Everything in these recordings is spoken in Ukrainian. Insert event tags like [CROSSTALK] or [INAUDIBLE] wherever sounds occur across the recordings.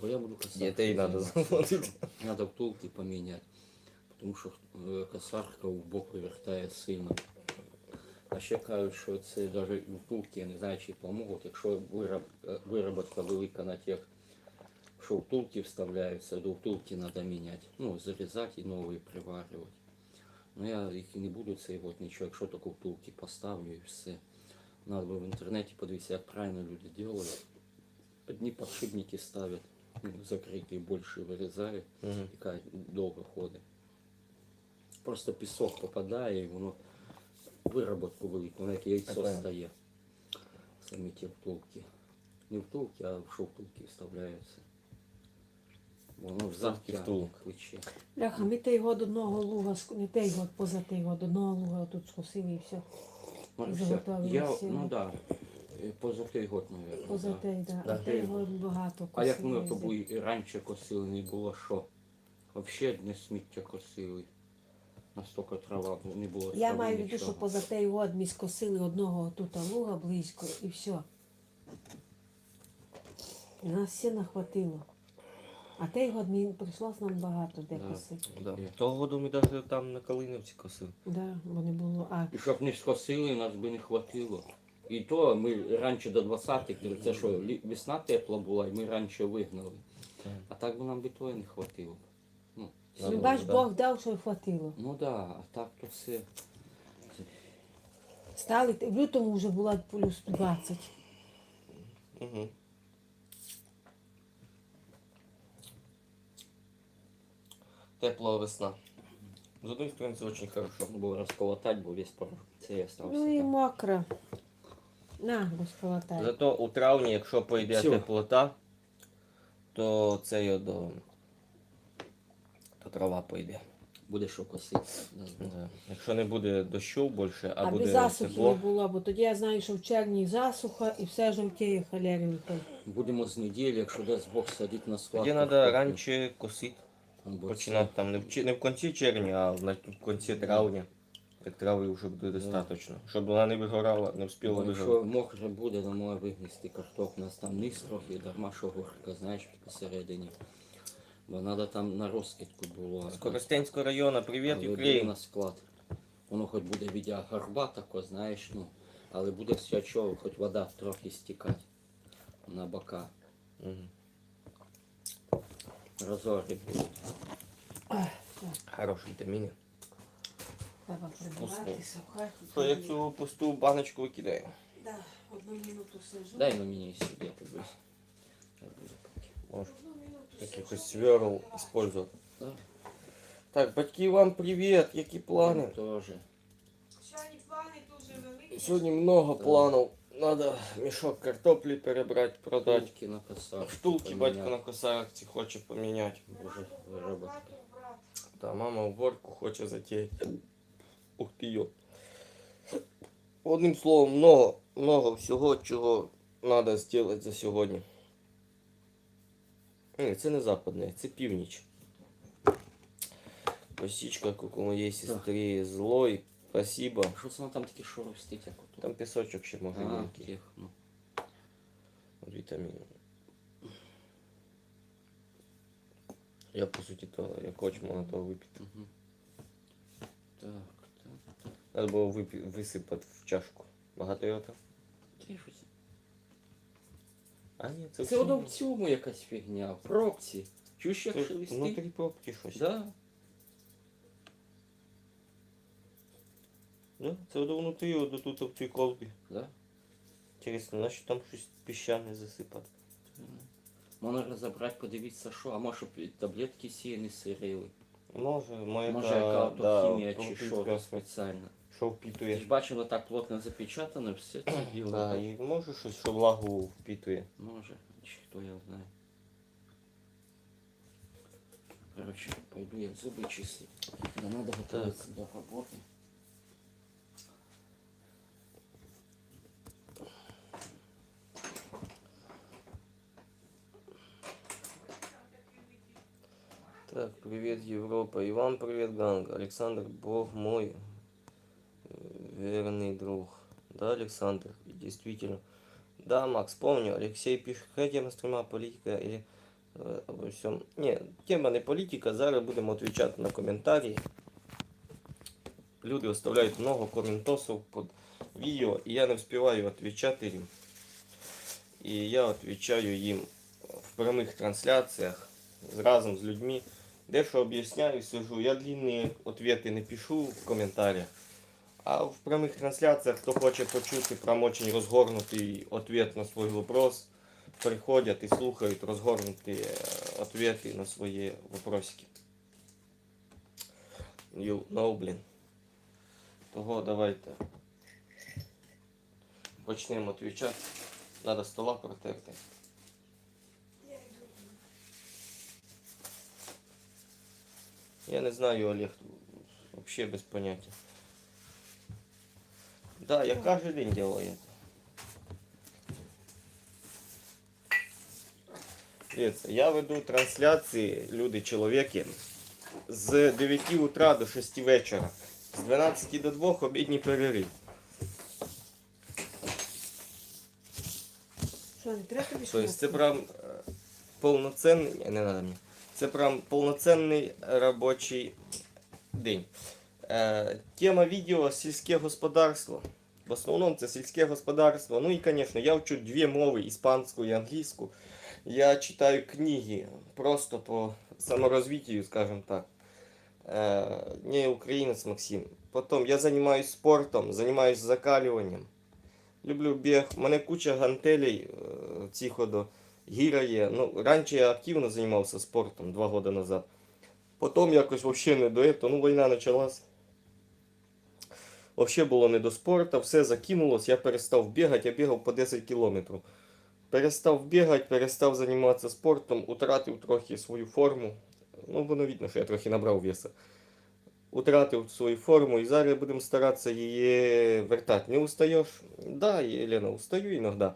Бо я буду косарку. Дітей треба [LAUGHS] заводити. Надо втулки поміняти. Тому що е, косарка в бок вивертає сильно. А ще кажуть, що це навіть втулки, я не знаю, чи поможуть, якщо е, велика на тих, що втулки вставляються, до втулки треба міняти. Ну, зарізати і нові приварювати. Ну я їх і не буду цей год нічого, якщо тільки втулки поставлю і все. Надо в інтернеті подивитися, як правильно люди роблять. Одні подшипники ставлять, закриті більше вирізають, Мгм. яка довго ходить. Просто пісок попадає і воно вироботку велику, воно як яйцо Понятно. стає. Самі ті втулки. Не втулки, а що втулки вставляються. Воно в втулок. кличе. Бляха, ми той год одного луга, не той год, поза той год, одного луга тут скосили і все. Ну, І все. заготовили Я, ну да, е, поза той год, мабуть. Поза той, да. Да. А той год багато А як ми косили. тобі і раніше косили, не було що? Взагалі не сміття косили. Настільки трава не було. Я трави, маю в виду, нічого. що поза той год ми скосили одного тут луга близько і все. І нас все нахватило. А той год мені прийшлось нам багато де Да. косити. Да. Того году ми навіть там на Калиновці косили. Да, бо не було. А І щоб не скосили, нас би не хватило. І то ми раніше до 20-х, це що лі- весна тепла була, і ми раніше вигнали. А так би нам би того не хватило. Ну, ну, бач, да. Бог дав, що й хватило. ну да, а так то все. Стали, в лютому вже була плюс 20. Угу. Теплая весна. С одной стороны, это очень хорошо. Можна було розколотати, бо весь пор цей остався. Ну і там. мокро. На, розколотай. Зато у травні, якщо пойде Всё. теплота, то це його до... то трава пойде. Буде що косити. Да. Да. Якщо не буде дощу більше, а Аби буде засухи тепло. не було, бо тоді я знаю, що в червні засуха і все жовтіє халеринка. Будемо з неділі, якщо дасть Бог садити на склад. Тоді треба раніше косити. Починати там не в, чи- не в кінці червня, а в, на- в кінці травня. Так трави вже буде достатньо. Щоб вона не вигорала, не встигла Бо вигорати. Якщо мокре буде, то може вигнести картоп. У нас там низ трохи, дарма що горка, знаєш, посередині. Бо треба там на розкидку було. З Коростенського району, привіт, Але буде Україна. на склад. Воно хоч буде від горба тако, знаєш, ну, але буде все чого, хоч вода трохи стікати на бока. Мгм. Розори будуть. Хороші вітаміни. Треба прибиратися в хаті. Що я цю пусту баночку викидаю? Да, одну минуту сижу. Дай на мені сюди подивись. Я буду поки. Може, якихось сверл использувати. Да. Так, батьки, вам привіт, які плани? Тоже. Сьогодні плани дуже великі. Сьогодні много Да. планів. Надо мішок картоплі перебрати, продати. Втулки на косах. Штулки батько на косарці хоче поміняти. Боже, вироботка. Та мама уборку хоче затеяти. Ух ти йо. Одним словом, много, много всього, чого треба зробити за сьогодні. Ні, це не западне, це північ. Косичка, як у моєї сестри, злой, спасибо. Що це воно там таке шоростить, як ото? Там пісочок ще може А, бути. ну. Вітаміни. Я по суті то, як хоч можна то випити. Мгм. Так. Треба було висипати в чашку. Багато його там? А ні, це, Це воно в цьому якась фігня, в пробці. Чуєш, як Це шелестить? внутрі пробки щось. Да. Да? Це воно внутрі, от тут в цій колбі. Да. Інтересно, наче там щось піщане засипати. Можна розібрати, подивитися, що, а може і таблетки сі не сирили. Може, моя Може, яка то хімія чи що спеціально. що Ти впітує. ж бачила, так плотно запечатано, все це діло. Да, і може щось, що влагу впітує. Може, чи хто я знає. Короче, пойду я зубы чистить. Да надо готовиться до работы. Так, привет, Европа. И вам привет, Ганг. Александр, бог мой, э, верный друг. Да, Александр, действительно. Да, Макс, помню, Алексей пишет, тема стрима, политика или е, обо всьому. Ні, тема не політика, зараз будемо відповідати на коментарі. Люди оставляють много коментосів під відео, і я не встигаю відповідати їм. І я відповідаю їм в прямих трансляціях разом з людьми. Дещо об'ясняю, сижу. Я длинні відповіді не пишу в коментарях. А в прямих трансляціях, хто хоче почути прям очень розгорнутий відповідь на свій вопрос, приходять і слухають розгорнуті е, відповіді на свої вопросики. You know, блін. Того давайте почнемо відповідати. Надо стола протерти. Я не знаю, Олег, вообще без понятия. Да, я каждый день делаю это. Я веду трансляції, люди, чоловіки, з 9 утра до 6 вечора. З 12 до 2 обідній перерив. Що, не треба тобі Тобто це прям е, повноцінний, не надо мені. Це прям повноцінний робочий день. Е, тема відео сільське господарство. В основному це сільське господарство. Ну і, звісно, я вчу дві мови іспанську і англійську. Я читаю книги просто по саморазвитию, скажем так. Е, не українець Максим. Потім я займаюся спортом, займаюся закалюванням. Люблю біг. У мене куча гантелей е, цих до гіра є. Ну, раніше я активно займався спортом два роки назад. Потім якось взагалі не до цього. Ну, війна почалась. Взагалі було не до спорту, все закинулось, я перестав бігати, я бігав по 10 кілометрів. Перестав бігати, перестав займатися спортом, утратив трохи свою форму. Ну, воно видно, що я трохи набрав веса. Утратив свою форму і зараз будемо старатися її вертати. Не устаєш? Да, Єлена, устаю іноді.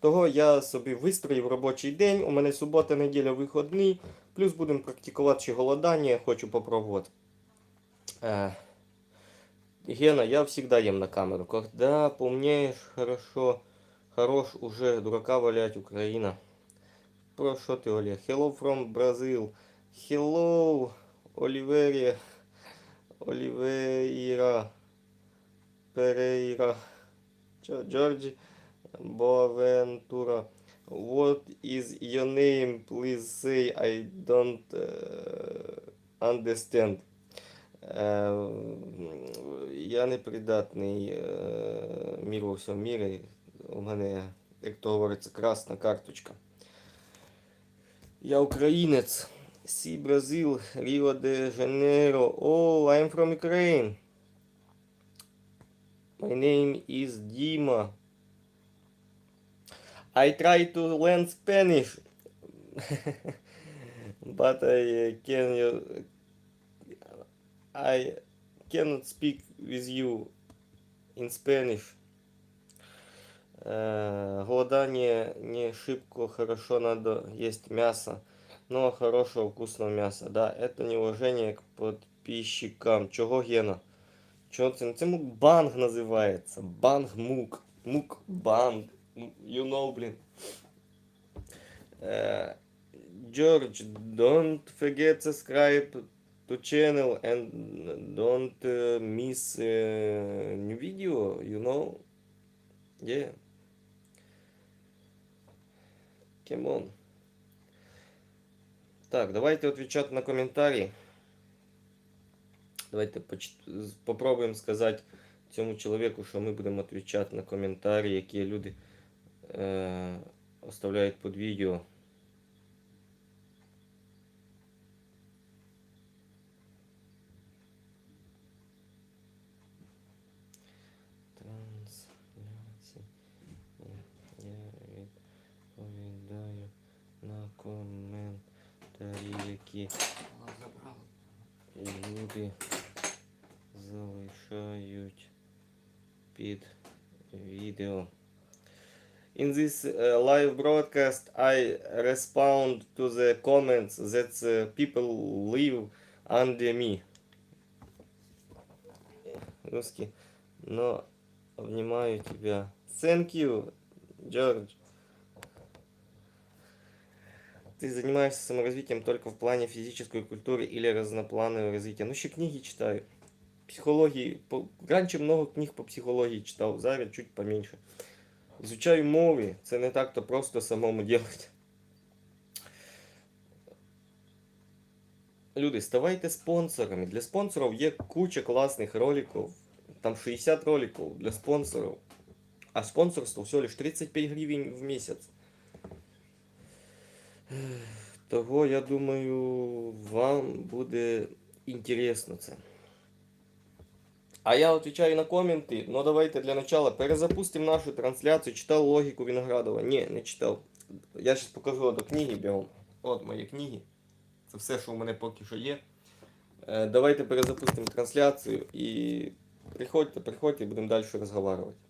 Того я собі вистроїв робочий день, у мене субота, неділя вихідний, плюс будемо практикувати голодання, хочу попробувати. Гена, я всегда ем на камеру. Когда помнеешь, хорошо, хорош уже дурака валять, Украина. Про що ти, Олег? Hello from Brazil. Hello, Оливерія. Оливейра. Перейра. Джорджі. Boaventura. What is your name? Please say I don't uh, understand. Е, я не придатний е, міру у всьому мірі. У мене, як то говориться, красна карточка. Я українець. Сі Бразил, Ріо де Жанейро. Oh, I'm from Ukraine. My name is Dima. I try to learn Spanish. [LAUGHS] but I can I cannot speak with you in Spanish. Э, голодание не шибко хорошо надо есть мясо, но хорошего вкусного мяса. Да, это неуважение к подписчикам. Чого Гена? Чого це? Це мукбанг називається. Банг мук. Мукбанг. You know, блін. Э, don't forget subscribe to channel and don't uh, miss uh, new video, you know? Yeah. Come on. Так, давайте відповідати на коментарі. Давайте попробуємо сказати цьому чоловіку, що ми будемо відповідати на коментарі, які люди е... оставляють під відео. які люди залишають під відео. In this uh, live broadcast, I respond to the comments that uh, people leave under me. Русский. Но обнимаю тебя. Thank you, George. Ты занимаешься саморазвитием только в плане физической культуры или разнопланового развития. Ну, еще книги читаю. Психологии. Раньше много книг по психологии читал, зараз чуть поменьше. Изучаю мови, це не так-то просто самому делать. Люди, ставайте спонсорами. Для спонсорів є куча класних роликів. Там 60 роликів для спонсорів. А спонсорство всього лиш 35 гривень в місяць. Того, я думаю, вам буде інтересно це. А я відповідаю на коменти. Ну давайте для начала перезапустимо нашу трансляцію. Читав логіку Виноградова? Ні, не читав. Я зараз покажу до книги бігом. От мої книги. Це все, що у мене поки що є. Е, Давайте перезапустимо трансляцію і приходьте, приходьте, будемо далі розговорювати.